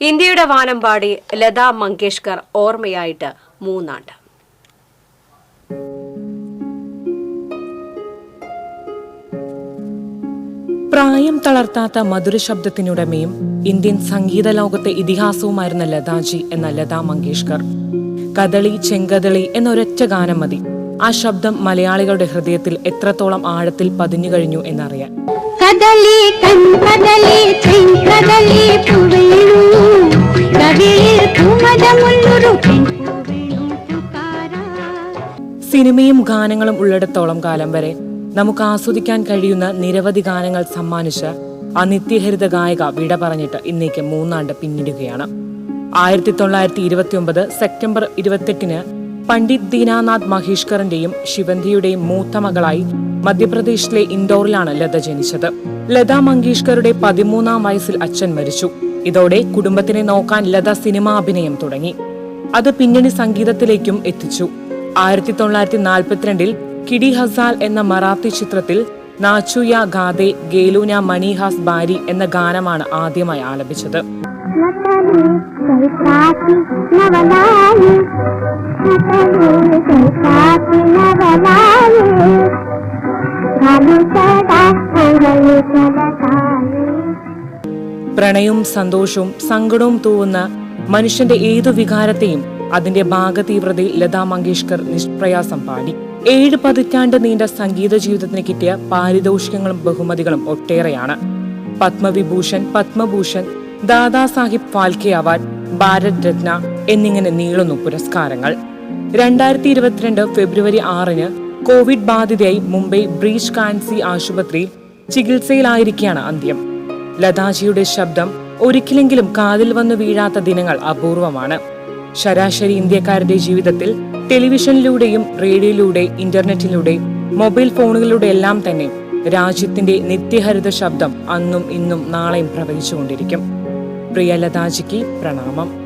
ഇന്ത്യയുടെ വാനമ്പാടി ലതാ മങ്കേഷ്കർ ഓർമ്മയായിട്ട് മൂന്നാണ്ട്. പ്രായം തളർത്താത്ത മധുര ശബ്ദത്തിനുടമയും ഇന്ത്യൻ സംഗീത ലോകത്തെ ഇതിഹാസവുമായിരുന്ന ലതാജി എന്ന ലതാ മങ്കേഷ്കർ. കദളി ചെങ്കദളി എന്നൊരൊറ്റ ഗാനം മതി. ആ ശബ്ദം മലയാളികളുടെ ഹൃദയത്തിൽ എത്രത്തോളം ആഴത്തിൽ പതിഞ്ഞു കഴിഞ്ഞു എന്നറിയാൻ. കദളി കൺകദളി ചെങ്കദളി സിനിമയും ഗാനങ്ങളും ഉള്ളിടത്തോളം കാലം വരെ നമുക്ക് ആസ്വദിക്കാൻ കഴിയുന്ന നിരവധി ഗാനങ്ങൾ സമ്മാനിച്ച ആ നിത്യഹരിത ഗായിക വിട പറഞ്ഞിട്ട് ഇന്നേക്ക് മൂന്നാണ്ട് പിന്നിടുകയാണ്. ആയിരത്തി തൊള്ളായിരത്തി ഇരുപത്തി ഒമ്പത് സെപ്റ്റംബർ ഇരുപത്തെട്ടിന് പണ്ഡിറ്റ് ദീനാനാഥ് മഹേഷ്കറിന്റെയും ശിവന്തിയുടെയും മൂത്ത മകളായി മധ്യപ്രദേശിലെ ഇൻഡോറിലാണ് ലത ജനിച്ചത്. ലത മങ്കേഷ്കറുടെ പതിമൂന്നാം വയസ്സിൽ അച്ഛൻ മരിച്ചു. ഇതോടെ കുടുംബത്തിനെ നോക്കാൻ ലത സിനിമ അഭിനയം തുടങ്ങി. അത് പിന്നണി സംഗീതത്തിലേക്കും എത്തിച്ചു. ആയിരത്തി തൊള്ളായിരത്തി നാൽപ്പത്തിരണ്ടിൽ കിഡി ഹസാൽ എന്ന മറാത്തി ചിത്രത്തിൽ നാച്ചുയ ഗാദെ ഗേലൂന മണിഹാസ് ബാരി എന്ന ഗാനമാണ് ആദ്യമായി ആലപിച്ചത്. പ്രണയവും സന്തോഷവും സങ്കടവും തൂവുന്ന മനുഷ്യന്റെ ഏതു വികാരത്തെയും അതിന്റെ ഭാഗതീവ്രതയിൽ ലതാ മങ്കേഷ്കർ നിഷ്പ്രയാസം പാടി. ഏഴ് പതിറ്റാണ്ട് നീണ്ട സംഗീത ജീവിതത്തിന് കിട്ടിയ പാരിതോഷികങ്ങളും ബഹുമതികളും ഒട്ടേറെയാണ്. പത്മവിഭൂഷൺ പത്മഭൂഷൺ ദാദാ സാഹിബ് ഫാൽക്കെ അവാർഡ് ഭാരത് രത്ന എന്നിങ്ങനെ നീളുന്നു പുരസ്കാരങ്ങൾ. രണ്ടായിരത്തി ഇരുപത്തിരണ്ട് ഫെബ്രുവരി ആറിന് കോവിഡ് ബാധിതയായി മുംബൈ ബ്രീച്ച് കാൻസി ആശുപത്രിയിൽ ചികിത്സയിലായിരിക്കെയാണ് അന്ത്യം. ലതാജിയുടെ ശബ്ദം ഒരിക്കലെങ്കിലും കാതിൽ വന്നു വീഴാത്ത ദിനങ്ങൾ അപൂർവമാണ്. ശരാശരി ഇന്ത്യക്കാരുടെ ജീവിതത്തിൽ ടെലിവിഷനിലൂടെയും റേഡിയോയിലൂടെ ഇന്റർനെറ്റിലൂടെ മൊബൈൽ ഫോണുകളിലൂടെ എല്ലാം തന്നെ രാജ്യത്തിന്റെ നിത്യഹരിത ശബ്ദം അന്നും ഇന്നും നാളെയും പ്രവഹിച്ചുകൊണ്ടിരിക്കും. പ്രിയ ലതാജിക്ക് പ്രണാമം.